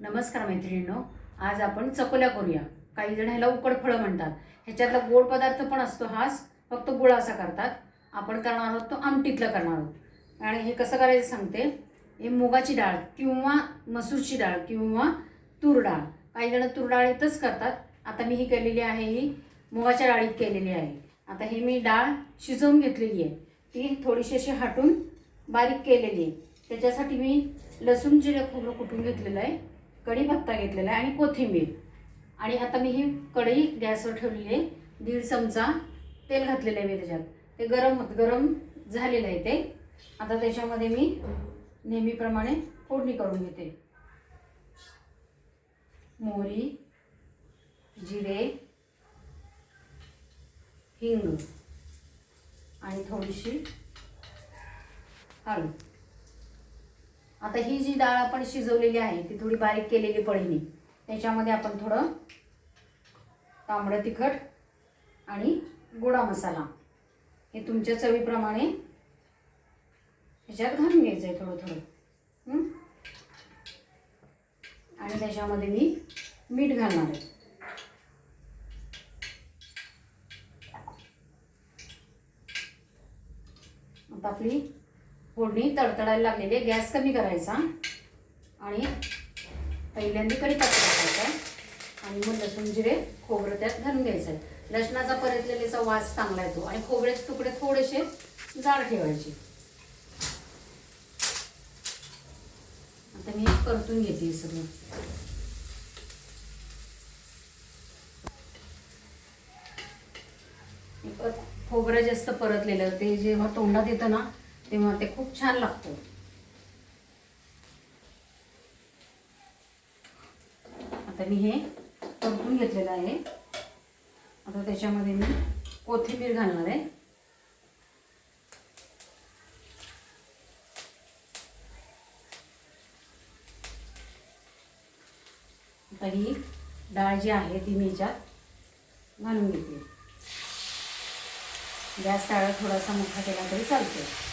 नमस्कार मैत्रिणींनो आज आपण चकोल्या करूया. काही जण ह्याला उकड फळं म्हणतात. ह्याच्यातला गोड पदार्थ पण असतो हाच फक्त गुळाचा करतात. आपण करणार आहोत तो आमटीतला करणार आहोत. आणि हे कसं करायचं सांगते? हे मुगाची डाळ किंवा मसूरची डाळ किंवा तूर डाळ. काही जण तूर डाळीतच करतात. आता मी ही केलेली आहे ही मुगाच्या डाळीत केलेली आहे. आता हे मी डाळ शिजवून घेतलेली आहे. ती थोडीशी अशी हाटून बारीक केलेली आहे. त्याच्यासाठी मी लसूण जिरं खोबरं कुटून घेतलेलं आहे. कढीपत्ता घेतलेला आहे आणि कोथिंबीर. आणि आता मी ही कढई गॅसवर ठेवलेली आहे. दीड चमचा तेल घातलेलं आहे मी त्याच्यात. ते गरम होत गरम झालेलं आहे ते. आता त्याच्यामध्ये मी नेहमीप्रमाणे फोडणी करून घेते. मोहरी जिरे हिंग आणि थोडीशी हळद. आता ही जी डाळ आपण शिजवलेली आहे ती थोडी बारीक केलेली पळीने त्याच्यामध्ये आपण थोडं तांबडं तिखट आणि गोडा मसाला हे तुमच्या चवीप्रमाणे ह्याच्यात घालून घ्यायचं आहे थोडं. थोडं आणि त्याच्यामध्ये मी मीठ घालणार आहे. आता आपली फोडणी तडतडायला लागलेली आहे. गॅस कमी करायचा. आणि पहिल्यांदा कढीपत्ता टाकायचा आणि मग लसूण जिरे खोबरं त्यात घालून घ्यायचं आहे. लसणाचा परतलेल्याचा वास चांगला येतो. आणि खोबऱ्याचे तुकडे थोडेसे जाड ठेवायचे. आता मी परतून घेते सगळं. खोबरं जास्त परतलेलं ते जेव्हा तोंडात येतं ना तेव्हा ते खूप छान लागतो. आता मी हे परतून घेतलेलं आहे. आता त्याच्यामध्ये मी कोथिंबीर घालणार आहे. आता ही डाळ जी आहे ती मी याच्यात घालून घेते. गॅस टाळा थोडासा मोठा केला तरी चालतो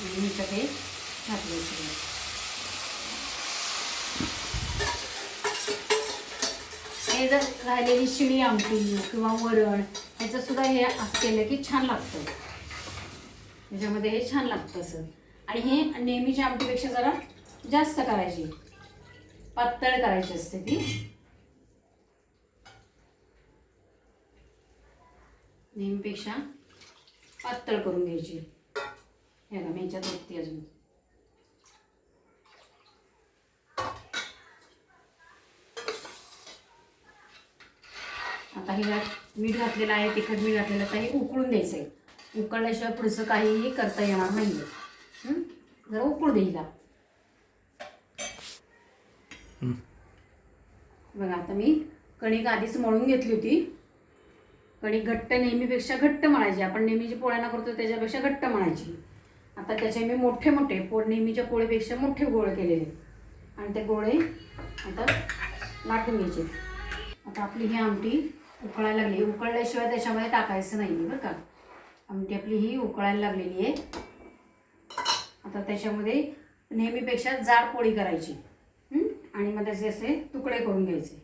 आणि हे घातले सगळे हे जर राहिलेली शिळी आमटी किंवा वरण ह्याचं सुद्धा हे केलं की छान लागतं. याच्यामध्ये हे छान लागतं असं. आणि हे नेहमीच्या आमटीपेक्षा जरा जास्त करायची. पातळ करायची असते ती. नेहमीपेक्षा पातळ करून घ्यायची. हे मी ह्याच्यात ओतते अजून. आता हे मीठ घातलेलं आहे तिखट मीठ घातलेलं तर आता हे उकळून द्यायचं आहे उकळल्याशिवाय पुढचं काहीही करता येणार नाही आहे जरा उकळू देईल बघा आता मी कणिक आधीच मळून घेतली होती. कणिक घट्ट नेहमीपेक्षा घट्ट मळायची. आपण नेहमी जी पोळ्यांना करतो त्याच्यापेक्षा घट्ट मळायची. आता त्याचे मी मोठे मोठे पोळ नेहमीच्या पोळीपेक्षा मोठे गोळे केलेले. आणि ते गोळे आता लाटून घ्यायचे. आता आपली ही आमटी उकळायला लागली. उकळल्याशिवाय त्याच्यामध्ये टाकायचं नाही बरं का. आमटी आपली ही उकळायला लागलेली आहे. आता त्याच्यामध्ये नेहमीपेक्षा जाड पोळी करायची. आणि मग त्याचे असे तुकडे करून घ्यायचे.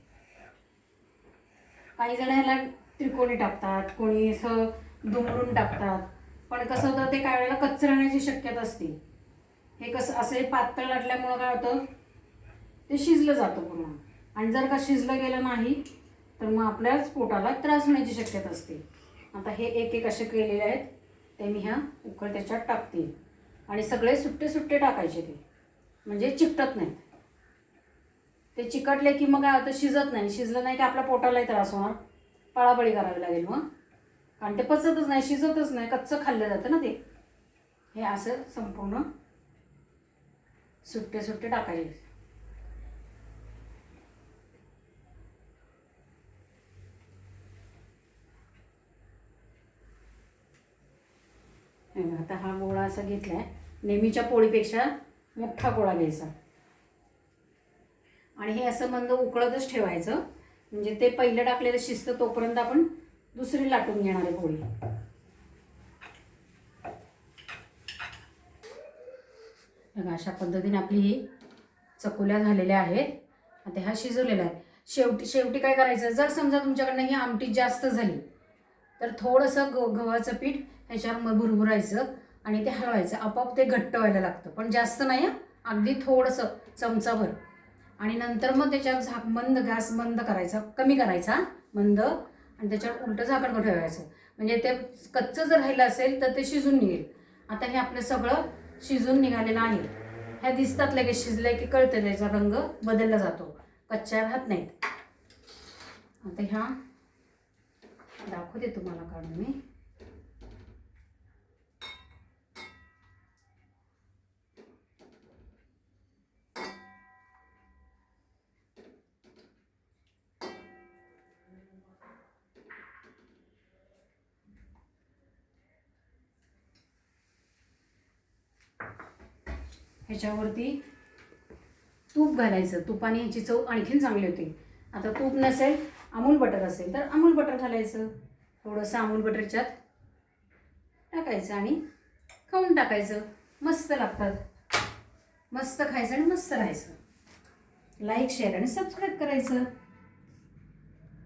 काही जण ह्याला त्रिकोणी टाकतात. कोणी असं दुमडून टाकतात. पण कसं होतं ते काय वेळेला कच्चं राहण्याची शक्यता असते. हे कसं असे पातळ लाटल्यामुळं काय होतं ते शिजलं जातं पूर्ण आणि जर का शिजलं गेलं नाही तर मग आपल्याच पोटाला त्रास होण्याची शक्यता असते. आता हे एक एक असे केलेले आहेत ते मी ह्या उकळ त्याच्यात टाकते. आणि सगळे सुट्टे सुट्टे टाकायचे ते. म्हणजे चिकटत नाहीत. ते चिकटले की मग काय होतं शिजत नाही. शिजलं नाही की आपल्या पोटालाही त्रास होणार. पळापळी करावी लागेल मग. कारण ते पचतच नाही शिजतच नाही कच्चं खाल्लं जातं ना ते. हे असं संपूर्ण सुट्टे सुट्टे टाकायचे. आता हा गोळा असा घेतलाय. नेहमीच्या पोळीपेक्षा मोठा गोळा घ्यायचा. आणि हे असं मंद उकळतच ठेवायचं. म्हणजे ते पहिलं टाकलेलं शिस्त तोपर्यंत आपण दुसरी लाटून घेणार आहे पोळी. बघा अशा पद्धतीने आपली ही चकोल्या झालेल्या आहेत. आता ह्या शिजवलेल्या आहेत. शेवटी शेवटी काय करायचं? जर समजा तुमच्याकडनं ही आमटी जास्त झाली तर थोडंसं ग गव्हाचं पीठ ह्याच्यावर मग भुरभुरायचं आणि ते हलवायचं. आपोआप ते घट्ट व्हायला लागतं. पण जास्त नाही अगदी थोडंसं चमचाभर. आणि नंतर मग त्याच्यावर झाक मंद गॅस बंद करायचा. कमी करायचा मंद आणि त्याच्यावर उलटं झाकण ठेवायचं. म्हणजे ते कच्चं जर राहिलं असेल तर ते शिजून निघेल. आता हे आपलं सगळं शिजून निघालेलं आहे. ह्या दिसतात लगेच शिजलं की कळतं त्याचा रंग बदलला जातो. कच्च्या राहत नाहीत. आता ह्या दाखवते तुम्हाला काढून मी. ह्याच्यावरती तूप घालायचं. तुपाने ह्याची चव आणखीन चांगली होते. आता तूप नसेल अमूल बटर असेल तर अमूल बटर घालायचं. थोडंसं अमूल बटरच्यात टाकायचं आणि खाऊन टाकायचं. मस्त लागतात. मस्त खायचं आणि मस्त राहायचं. लाईक शेअर आणि सबस्क्राईब करायचं.